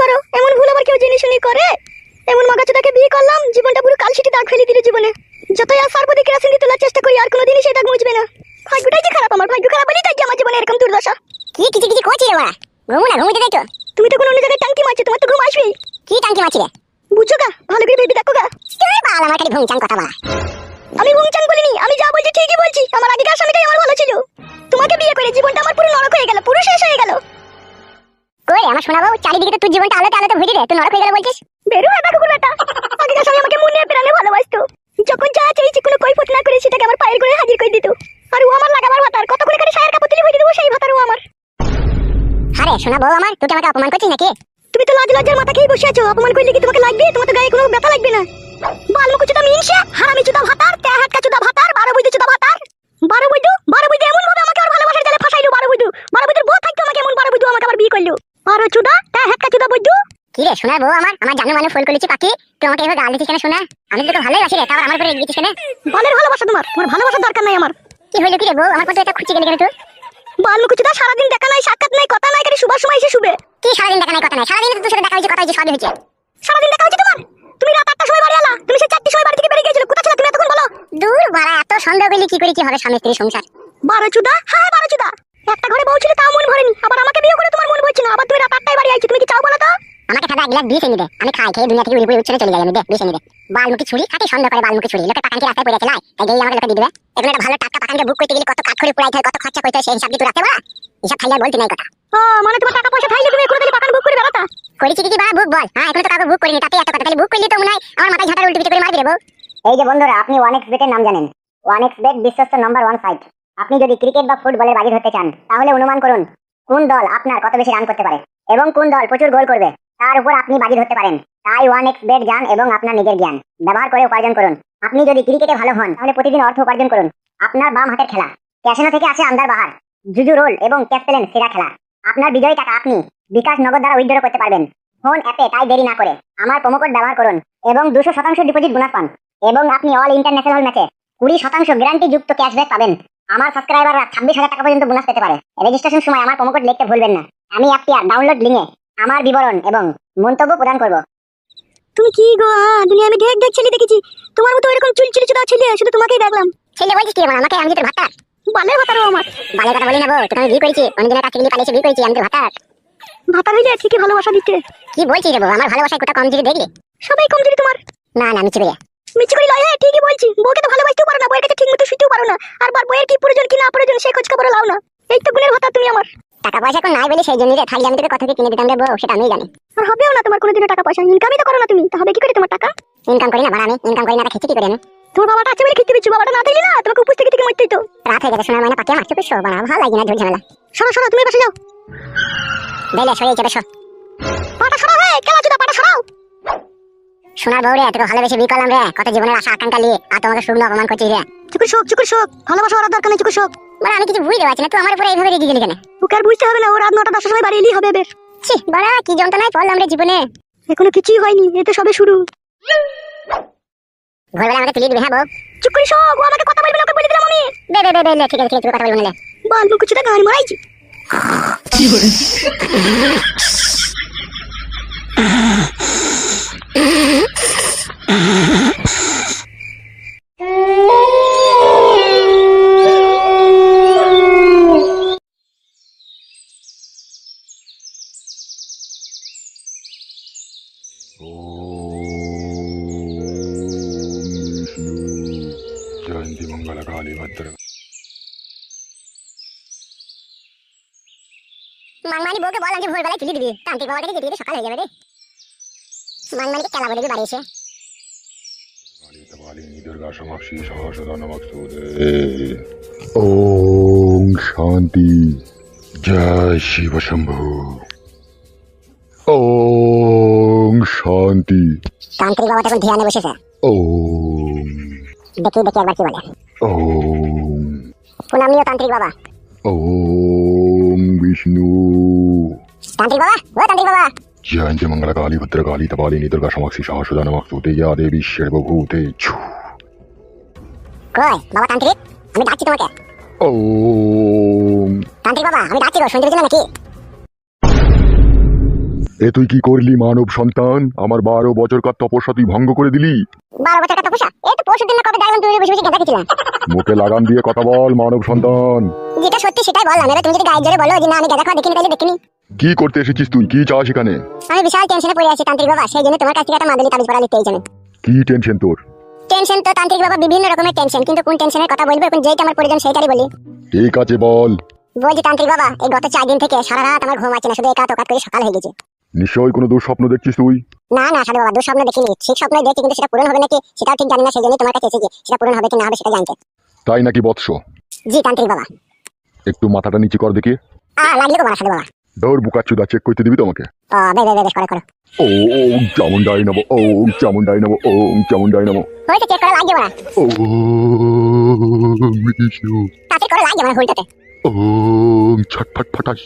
করো। এমন ভুল আবার কেউ জেনে শুনে করে? এমন মাগাচোদাকে বিয়ে করলাম জীবনটা পুরো কালশিটি দাগ ফেলে দিল জীবনে। যতই আর সর্বদি কেরাসিন দিয়ে তোলার চেষ্টা করি আর কোনোদিনই সেই দাগ মুছবে না। ভাগ্যটাই যে খারাপ আমার ভাগ্য খারাপ বলেই তাই আমার জীবনে এরকম দুর্দশা। কি কিছু কিছু করছি রে ঘুমু না ঘুমুতে দেখো তুমি তো কোনো অন্য জায়গায় টাঙ্কি মারছো তোমার তো ঘুম আসবেই। কি টাঙ্কি মাছি রে বুঝছ গা? ভালো করে ভেবে দেখো গা। বাল আমার খালি ভুংচান কথা বাড়া আমি ভুংচান বলিনি আমি ভরে নরক হয়ে গেল বলছিস? বেরো এটা কুকুর বেটা। আগেকার স্বামী আমাকে মনে প্রাণে ভালোবাসতো। যখন যা চাইছি কোনো কৈফত না করে সেটাকে আমার পায়ের করে হাজির করে দিত। আর ও আমার লাগাবার ভাতার কত করে করে সায়ের কাপড় ভরে দেবো সেই ভাতারও আমার। আরে শোনাবো আমার তুই আমাকে অপমান করছিস নাকি? তুমি তো লাজ লজ্জার মাথা খেয়ে বসে আছো। অপমান করলে কি তোমাকে লাগবে? তোমার তো গায়ে কোনো ব্যথা লাগবে না। বালমুখ চুদা মিনসা হারামি চুদা ভাতার তে হাতকা চুদা ভাতার বারো বৈদ্য চুদা ভাতার বারো বৈদ্য বারো বৈদ্য এমন ভাবে আমাকে আর ভালোবাসার জালে ফাঁসাইলো বারো বৈদ্য বারো বৈদ্যর বউ থাকতো আমাকে এমন বারো বৈদ্য আমাকে আবার বিয়ে করল বারো চুদা তে হাতকা চুদা বৈদ্য রে শোনাবো আমার? আমার জানো মানে ফোন করেছি পাখি। তুই আমাকে এভাবে গাল দিচ্ছিস কেন? শোনা আমি তো তোকে ভালোই বাসি রে আমার উপরে রেগে কেন? বালের ভালোবাসা তোমার তোমার ভালোবাসার দরকার নাই আমার। কি হইল কি রে বউ? আমার কত এটা খুঁজছি গেলি কেন তুই? বালমুখ চুদা সারাদিন দেখা নাই সাক্ষাৎ নাই কথা নাই করে শুবার সময় এসে শুবে। কি সারাদিন দেখা নাই কথা নাই? সারাদিন তোর সাথে দেখা হয়েছে কথা হয়েছে সবই হয়েছে। সারাদিন দেখা হচ্ছে তোমার? তুমি রাত আটটার সময় বাড়ি আলা তুমি সেই চারটির সময় বাড়ি থেকে বেরিয়ে গেছিলে কোথায় ছিল তুমি এতক্ষণ বলো? দূর বাড়া এত সন্দেহ করলি কি করে কি হবে স্বামী স্ত্রী সংসার? বারো চুদা একটা ঘরে বউ ছিল তাও মন ভরেনি আবার আমাকে বিয়ে করে তোমার মন ভরছে না আবার তুমি রাত আটটায় বাড়ি আইছো তুমি কি চাও তো আমাকে খাদা গিলাস বিষ এনে দে। আমি খাই খেয়ে দুনিয়া থেকে উড়ে পড়ে উচ্ছনে চলে যাই আমি দে বিষ এনে দে। বালমুখী ছুরি খাটি সন্দেহ করে বালমুখী ছুরি। লোকের পাকানকে রাস্তায় পড়ে আছে লাই। তাই গেই আমাকে লোকে দিয়ে দিবে। এখন একটা ভালো টাকা পাকানকে বুক করতে গেলে কত কাঠ করে পুরাইতে হয় কত খরচা করতে হয় সেই হিসাব দিয়ে তুই রাখতে পারা হিসাব খাইলে বলতে নাই কথা। ও মানে তোমার টাকা পয়সা খাইলে তুমি কোনো পাকান বুক করে বেড়াতা? করেছি কি কি বাড়া বুক বল। হ্যাঁ এখন তো কাউকে বুক করিনি তাতে এত কথা। তাহলে বুক করলে তো মনে হয় আমার মাথায় ঝাঁটার উল্টো পিঠে করে মারবি রে বউ। এই যে বন্ধুরা আপনি ওয়ান এক্স বেটের নাম জানেন। ওয়ান এক্স বেট বিশ্বস্ত নাম্বার ওয়ান সাইট আপনি যদি ক্রিকেট বা ফুটবলের বাজি ধরতে চান তাহলে অনুমান করুন কোন দল আপনার কত বেশি রান করতে পারে? এবং কোন দল প্রচুর গোল করবে? তার উপর আপনি বাজি ধরতে পারেন। তাই ওয়ান এক্স বেট যান এবং আপনার নিজের জ্ঞান। ব্যবহার করে উপার্জন করুন। আপনি যদি ক্রিকেটে ভালো হন, তাহলে প্রতিদিন অর্থ উপার্জন করুন। আপনার বাম হাতের খেলা। ক্যাসিনো থেকে আসে আন্দার বাহার। জুজু রোল এবং ক্যাশ পেলেন সেরা খেলা। আপনার বিজয়ী টাকা আপনি বিকাশ নগদ দ্বারা উইথড্র করতে পারবেন। ফোন অ্যাপে তাই দেরি না করে। আমার কোড ব্যবহার করুন এবং দুশো শতাংশ ডিপোজিট বোনাস পান। এবং আপনি অল ইন্টারন্যাশনাল ম্যাচে কুড়ি শতাংশ গ্যারান্টি যুক্ত ক্যাশব্যাক পাবেন। আমার সাবস্ক্রাইবাররা ছাব্বিশ হাজার টাকা পর্যন্ত বোনাস পেতে পারে। রেজিস্ট্রেশন সময় আমার কোড লিখতে ভুলবেন না। আমি অ্যাপটি ডাউনলোড লিঙ্কে আমার বিবরণ এবং মন্তব্য প্রদান করব। তুমি কি গো দুনিয়া আমি ঢেক ঢেক ছেলে দেখেছি। তোমার মতো এরকম চুল চুল চুদা ছেলে শুধু তোমাকেই দেখলাম। ছেলে বলছিস কি আমার আমাকে আমি তোর ভাতা বালের ভাতারও আমার। বালের কথা বলি না বউ তোকে আমি বিয়ে করেছি অনেকদিনের কাছে গিয়ে পালিয়েছি বিয়ে করেছি আমি তোর ভাতা ভাতা হইলে ঠিকই ভালোবাসা দিতে। কি বলছিস রে বউ আমার ভালোবাসায় কোথা কম যদি দেখলি? সবাই কম কমজোরি তোমার। না না আমি চিবি মিচি করে লয় হ্যাঁ ঠিকই বলছি। বউকে তো ভালোবাসতেও পারো না বউয়ের কাছে ঠিক মতো শুতেও পারো না। আর বার বউয়ের কি প্রয়োজন কি না প্রয়োজন সেই খোঁজ খবর লাও না। এই তো গুণের ভাতা তুমি আমার। টাকা পয়সা এখন নাই বলি সেই জন্য রে থাকলে আমি তোকে কত কি কিনে দিতাম রে বউ সেটা আমি জানি। আর হবেও না তোমার কোনোদিনও টাকা পয়সা ইনকামই তো করো না তুমি তা হবে কি করে তোমার টাকা? ইনকাম করি না বাড়া আমি। ইনকাম করি না খেতে কি করি আমি? তোমার বাবাটা আছে বলে খেতে দিচ্ছ বাবাটা না থাকলে না তোমাকে উপোস থেকে থেকে মরতেই তো। রাত হয়ে গেছে শোনা মানে পাকিয়ে মাছ চুপে শো বাড়া ভালো লাগে না ঝুল ঝামেলা। সরো সরো তুমি বসে যাও। বেলে সরে চেপে শো পাটা সরাও হে কেলা চুদা পাটা সরাও। শোনার বউ রে তোকে ভালোবেসে বিয়ে করলাম রে। কত জীবনের আশা আকাঙ্ক্ষা নিয়ে। আর তোমাকে শুকনো অপমান করছিস রে। চুকুর শোক চুকুর শোক। ভালোবাসা ওরা দরকার নেই চুকুর শোক। মানে আমি কিছু বুঝতে পারছি না তো আমার উপরে এইভাবে রেগে গেলি কেন? তুই কার বুঝতে হবে না ও রাত নটা দশটার সময় বাড়ি এলি হবে বেশ। ছি বাড়া কি যন্ত্রণায় পড়লাম আমরা জীবনে? এখনও কিছুই হয়নি এটা সবে শুরু। ভয় বলে আমাকে তুলিয়ে দিবে হ্যাঁ বউ? চুপ করে শো ও আমাকে কথা বলবে ওকে বলে দিলাম আমি। বে বে বে বে ঠিক আছে ঠিক আছে কথা বলবি না বল কিছুটা গাড়ি মারাইছি। কি করে বাড়ি ভেতরে মাংমানি বউকে বল আজকে ভোরবেলায় চিঠি দিবি। তান্ত্রিক বাবাটাকে যেতে যেতে সকাল হয়ে যাবে রে। মাংমানিকে চালাবো দেখবি বাড়ি এসে। ওম শান্তি। জয় শিব শম্ভু। ওম শান্তি। তান্ত্রিক বাবাটা এখন ধ্যানে বসেছে। ওম। দেখি দেখি একবার কি বলে। ওম প্রণামীয় তান্ত্রিক বাবা ওম বিষ্ণু তান্ত্রিক বাবা ও তান্ত্রিক বাবা জয়ন্তী মঙ্গলা কালী ভদ্রকালী তপালিনী দুর্গা সমাক্ষী সহসদা নমাক্ষুতে ইয়া দেবী সর্বভূতে ছু কই বাবা তান্ত্রিক আমি ডাকছি তোমাকে ওম তান্ত্রিক বাবা আমি ডাকছি গো শুনতে পেছো নাকি এ তুই কি করলি মানব সন্তান? আমার বারো বছরকার তপস্যা তুই ভঙ্গ করে দিলি? বারো বছর কথা এই তো পরশু দিন না কবে দেখলাম তুমি বসে বসে গেঁদা খেয়েছিলাম। মুখে লাগাম দিয়ে কথা বল মানব সন্তান। যেটা সত্যি সেটাই বললাম এবার তুমি যদি গায়ে জোরে বলো যে না আমি গেঁদা খাওয়া দেখিনি তাহলে দেখিনি। কি করতে এসেছিস তুই? কি চাস এখানে? আমি বিশাল টেনশনে পড়ে আছি তান্ত্রিক বাবা। সেই জন্য তোমার কাছ থেকে একটা মাদুলি তাবিজ পড়া কি টেনশন তোর? টেনশন তো তান্ত্রিক বাবা বিভিন্ন রকমের টেনশন কিন্তু কোন টেনশনের কথা বলব এখন যেটা আমার প্রয়োজন সেইটাই বলি। ঠিক আছে বল। বলছি তান্ত্রিক বাবা এই গত চার দিন থেকে সারা রাত আমার ঘুম আছে না শুধু একাত ওকাত করে সকাল হয়ে গেছে। নিশ্চয়ই কোনো দুঃস্বপ্ন দেখছিস তুই? না না সাধু বাবা দুঃস্বপ্ন দেখিনি। ঠিক স্বপ্ন দেখছি কিন্তু সেটা পূরণ হবে নাকি সেটাও ঠিক জানি না সেই জন্য তোমার কাছে এসেছি। সেটা পূরণ হবে কি না হবে সেটা জানতে। তাই নাকি বৎস? জি তান্ত্রিক বাবা। একটু মাথাটা নিচে কর দেখি। আ লাগলে তো মারা সাধু বাবা। ধর বুকাচ্ছুদা চেক করতে দিবি তোমাকে? ও বে বে বে বেশ করো করো। ও ও চামুন্ডাই নেব ও চামুন্ডাই নেব ও চামুন্ডাই নেব হয়েছে চেক করা লাগবে মারা ও বিষ্ণু তাড়াতাড়ি করে লাগবে মারা হুলটাতে ও ছটফট ফটাস।